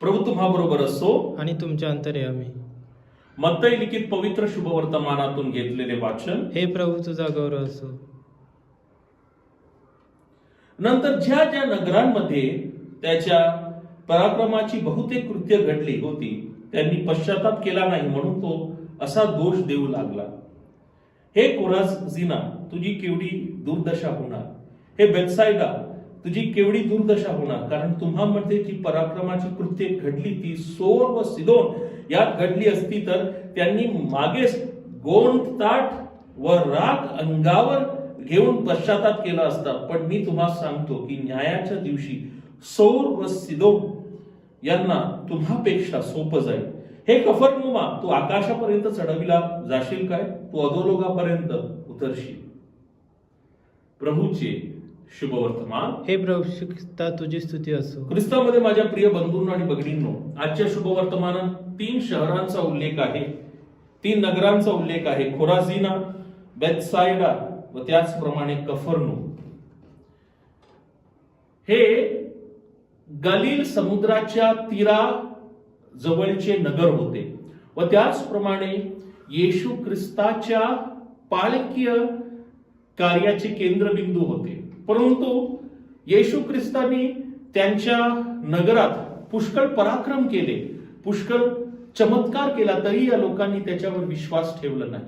प्रभू तुम्हा बरोबर असो. आणि तुमच्या अंतर्यामी मत्तई लिखित पवित्र शुभवर्तमानातून घेतलेले वाचन. हे प्रभू तुझा गौरव असो. नंतर ज्या ज्या नगरांमध्ये त्याच्या पराक्रमाची बहुतेक कृत्य घडली होती त्यांनी पश्चाताप केला नाही म्हणून तो असा दोष देऊ लागला. हे कोराझिना तुझी केवढी दुर्दशा होणार. हे बेत्सायदा तुझी केवढी दुर्दशा होणार? कारण तुम्हामध्ये जी पराक्रमाची कृत्ये घडली ती सोर व सिदोन यात घडली असती तर त्यांनी मागेच गोंड ताट व राग अंगावर घेऊन पश्चाताप केला असता. पण मी तुम्हाला सांगतो की न्यायाच्या दिवशी सौर व सिदोन यांना तुम्हापेक्षा सोपं जाईल. हे कफरनुमा तू आकाशापर्यंत चढविला जाशील काय? तू अधोलोकापर्यंत उतरशील. प्रभूचे शुभवर्तमान. हे प्रभू तुझी स्तुती असो ख्रिस्तामध्ये माझ्या प्रिय बंधूंनो आणि भगिनींनो आजच्या शुभवर्तमानात तीन शहरांचा उल्लेख आहे. तीन नगरांचा उल्लेख आहे. खोराझिना बेत्सायडा व त्याचप्रमाणे कफरनू. हे गलील समुद्राच्या तीरा जवळचे नगर होते व त्याचप्रमाणे येशू ख्रिस्ताच्या पालकीय कार्याचे केंद्रबिंदू होते. परंतु येशू ख्रिस्तानी त्यांच्या नगरात पुष्कळ पराक्रम केले पुष्कळ चमत्कार केला तरी या लोकांनी त्याच्यावर विश्वास ठेवला नाही.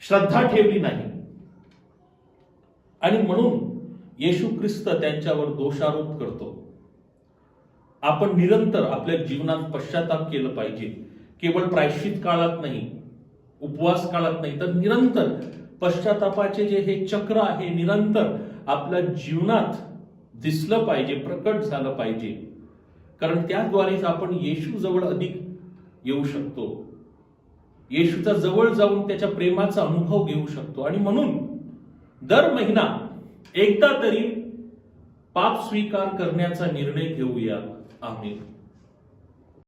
श्रद्धा ठेवली नाही. आणि म्हणून येशू ख्रिस्त त्यांच्यावर दोषारोप करतो. आपण निरंतर आपल्या जीवनात पश्चाताप केलं पाहिजे. केवळ प्रायश्चित काळात नाही उपवास काळात नाही तर निरंतर पश्चातापाचे जे हे चक्र आहे निरंतर आपल्या जीवनात दिसलं पाहिजे प्रकट झालं पाहिजे. कारण त्याद्वारेच आपण येशू जवळ अधिक येऊ शकतो. येशूचा जवळ जाऊन त्याच्या प्रेमाचा अनुभव घेऊ शकतो. आणि म्हणून दर महिना एकदा तरी पाप स्वीकार करण्याचा निर्णय घेऊया आम्ही.